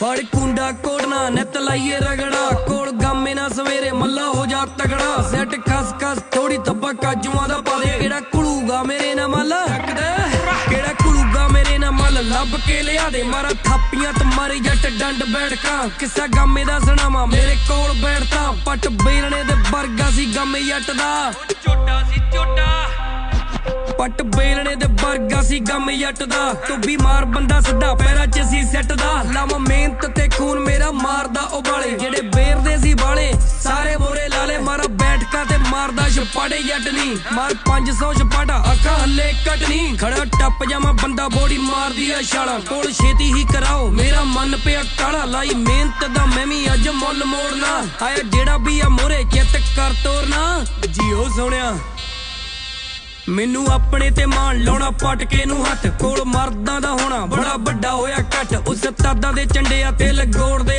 ਫੜ ਕੁੰਡਾ ਕੋੜਨਾ ਨਿਤ ਲਾਈਏ ਰਗੜਾ। ਕੋਲ ਗਾਮੇ ਨਾ ਸਵੇਰੇ ਮੱਲਾ ਹੋ ਜਾ ਤਗੜਾ। ਸੈੱਟ ਖਸ ਖਸ ਥੋੜੀ ਤੱਬਾ ਕਾਜੂਆਂ ਦਾ ਪਾ ਦੇ। ਕਿਹੜਾ ਕੁਲੂਗਾ ਮੇਰੇ ਨਾਲ ਮੱਲ? ਕਿਹੜਾ ਕੁਲੂਗਾ ਮੇਰੇ ਨਾਲ ਮੱਲ? ਲੱਭ ਕੇ ਲਿਆ ਦੇ ਮਾਰਾ ਥਾਪੀਆਂ ਤੇ ਮਾਰੇ ਜੱਟ ਡੰਡ ਬੈਠਕਾਂ। ਕਿੱਸਾ ਗਾਮੇ ਦਾ ਸੁਣਾਵਾ? ਮੇਰੇ ਕੋਲ ਬੈਠਦਾ। ਪੱਟ ਬੇਲਣੇ ਦੇ ਵਰਗਾ ਸੀ ਗਾਮੇ ਜੱਟ ਦਾ ਝੋਟਾ ਸੀ ਝੋਟਾ ਪੱਟ ਬੇਲਣੇ ਦੇ ਵਰਗਾ ਸੀ ਗਮ ਜੱਟ ਦਾ ਤੂੰ ਬਿਮਾਰ ਬੰਦਾ ਸਿੱਧਾ ਪੈਰਾਂ 'ਚ ਸੀ ਲਾਵਾਂ ਮਿਹਨਤ ਤੇ ਖੂਨ ਮੇਰਾ ਮਾਰਦਾ ਉਬਾਲੇ। ਜਿਹੜੇ ਬੇਰਦੇ ਸੀ ਵਾਲੇ ਸਾਰੇ ਮੋਰੇ ਲਾਲੇ। ਮਾਰਾ ਬੈਠਕਾ ਤੇ ਮਾਰਦਾ ਛਪਾੜੇ ਜੱਟ ਮਾਰ 500 ਛਪਾੜਾ ਅੱਖਾਂ ਹੱਲੇ ਕੱਟ ਖੜਾ ਟੱਪ ਜਾਵਾਂ ਬੰਦਾ ਬੋੜੀ ਮਾਰਦੀ ਆ ਛਾਲਾਂ। ਕੋਲ ਛੇਤੀ ਹੀ ਕਰਾਓ, ਮੇਰਾ ਮਨ ਪਿਆ ਕਾਲਾ। ਲਾਈ ਮਿਹਨਤ ਦਾ ਮੈਂ ਵੀ ਅੱਜ ਮੁੱਲ ਮੋੜਨਾ। ਆਇਆ ਜਿਹੜਾ ਵੀ ਆ ਮੋਰੇ, ਚਿੱਤ ਕਰ ਤੋਰਨਾ। ਜੀਓ ਸੋਹਣਿਆ। ਮੈਨੂੰ ਆਪਣੇ ਤੇ ਮਾਣ ਲਾਉਣਾ, ਪਟਕੇ ਨੂੰ ਹੱਥ ਕੋਲ ਮਰਦਾਂ ਦਾ ਹੋਣਾ, ਬੜਾ ਵੱਡਾ ਹੋਇਆ ਕੱਟ ਉਸ ਤਾਦਾਂ ਦੇ ਚੰਡਿਆਂ ਤੇ ਲਗੋੜਦੇ